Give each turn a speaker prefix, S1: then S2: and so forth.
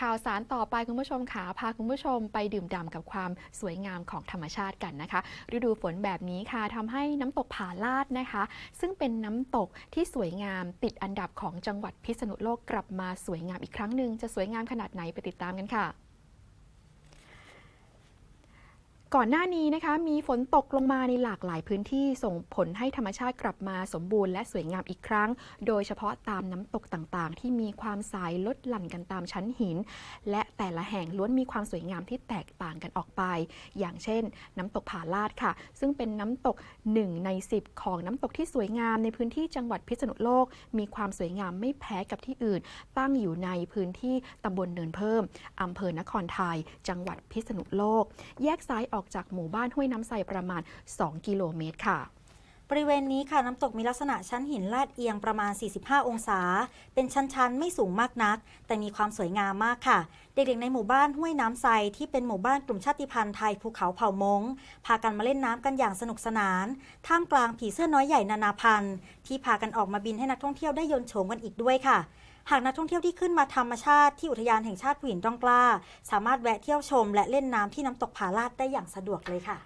S1: ข่าวสารต่อไปคุณผู้ชมขาพาคุณผู้ชมไปดื่มด่ำกับความสวยงามของธรรมชาติกันนะคะ ฤดูฝนแบบนี้ค่ะทำให้น้ำตกผาลาดนะคะ ซึ่งเป็นน้ำตกที่สวยงามติดอันดับของจังหวัดพิษณุโลกกลับมาสวยงามอีกครั้งหนึ่งจะสวยงามขนาดไหนไปติดตามกันค่ะ ก่อนหน้านี้นะคะมีฝนตกลงมาในหลากหลายพื้นที่ส่งผลให้ธรรมชาติกลับมาสมบูรณ์และสวยงามอีกครั้ง โดยเฉพาะตามน้ำตกต่างๆ ที่มีความสายลดหลั่นกันตามชั้นหิน และแต่ละแห่งล้วนมีความสวยงามที่แตกต่างกันออกไป อย่างเช่น น้ำตกผาลาดค่ะ ซึ่งเป็นน้ำตก 1 ใน 10 ของน้ำตกที่สวยงามในพื้นที่จังหวัดพิษณุโลก มีความสวยงามไม่แพ้กับที่อื่น ตั้งอยู่ในพื้นที่ตำบลเนินเพิ่มอำเภอนครไทย จังหวัดพิษณุโลก แยกซ้ายออกออกจากหมู่บ้านห้วยน้ำใสประมาณ 2 กิโลเมตรค่ะ
S2: บริเวณนี้ค่ะน้ำตกมีลักษณะชั้นหินลาดเอียงประมาณ 45 องศา เป็นชั้นๆ ไม่สูงมากนัก แต่มีความสวยงามมากค่ะ เด็กๆในหมู่บ้านห้วยน้ำไซที่เป็นหมู่บ้านกลุ่มชาติพันธุ์ไทยภูเขาเผ่ามงพากันมาเล่นน้ำกันอย่างสนุกสนาน ท่ามกลางผีเสื้อน้อยใหญ่นานาพันธุ์ ที่พากันออกมาบินให้นักท่องเที่ยวได้ยนโฉมกันอีกด้วยค่ะหากนักท่องเที่ยวที่ขึ้นมาธรรมชาติที่อุทยานแห่งชาติผู้หินร่องกล้า สามารถแวะเที่ยวชม และเล่นน้ำที่น้ำตกผาลาดได้อย่างสะดวกเลยค่ะ